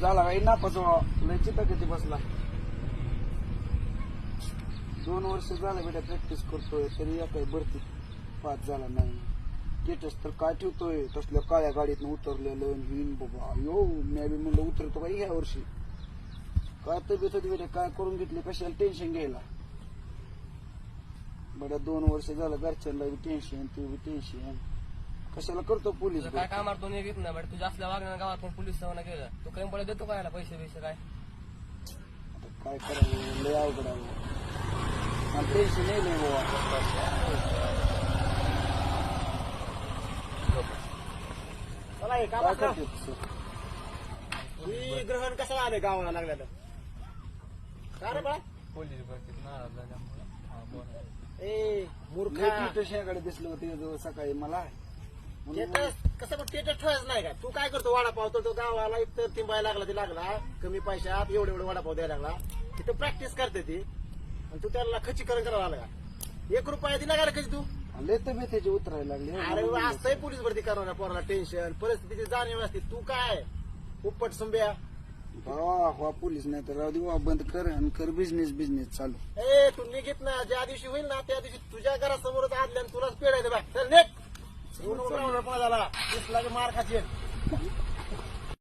झाला काही नापास लय चिता किती बसला. दोन वर्ष झालं बेटा प्रॅक्टिस करतोय तरी या काही भरती पास झाला नाही. स्टेटस तर काय ठेवतोय? तसल्या काळ्या गाडीत उतरलेलं हिन बाबा. यो मी बी म्हणलं उतरतो काही ह्या वर्षी. काय तब्येत होती बेटा? काय करून घेतली? कशाला टेन्शन घ्यायला? बेटा दोन वर्ष झालं घरच्यांना बी टेन्शन तू बी टेन्शन कशाला करतो पोलीस काय दोन घेत नाही बट तुझ्या असल्या वागण्यानं गावात पोलीस सेवा केलं? तू काही पडे देतो काय पैसे पैसे काय? आता काय करावं? लय अवघड आहे मला टेन्शन येईल बाबा चला हे काय कामात करते तसं? ही ग्रहण कसं आलं गावाला लागलेलं का रे बाळा? पोलीस भरतीत नाराज झाल्यामुळे हा, बोला. ए मूर्खा. शेकडे दिसलं होतं जवळ सकाळी मला. स्टेटस कसं पण स्टेटस ठेवायचं नाही का? तू काय करतो वडापाव तर तो गावाला इतर तिंबायला लागला ते लागला. कमी पैशात एवढे एवढे वडापाव द्यायला लागला. तिथं प्रॅक्टिस करते ती. आणि तू त्याला खच्चीकरण करायला लागला एक रुपया दिला का रे कधी तू? लय तब्येतीचे उतरायला अरे लागले असतंय पोलीस भरती करणार पोराला टेन्शन परिस्थितीची जाणीव असते. तू काय? उपट सुंब्या वा वा पोलीस नाही तर राहू दे बंद कर आणि कर बिझनेस बिझनेस चालू. ए तू निघित ना. ज्या दिवशी होईल ना त्या दिवशी तुझ्या घरासमोरच आदल्या आणि तुलाच पेडायचं बा चल नेट. की मार खाशील.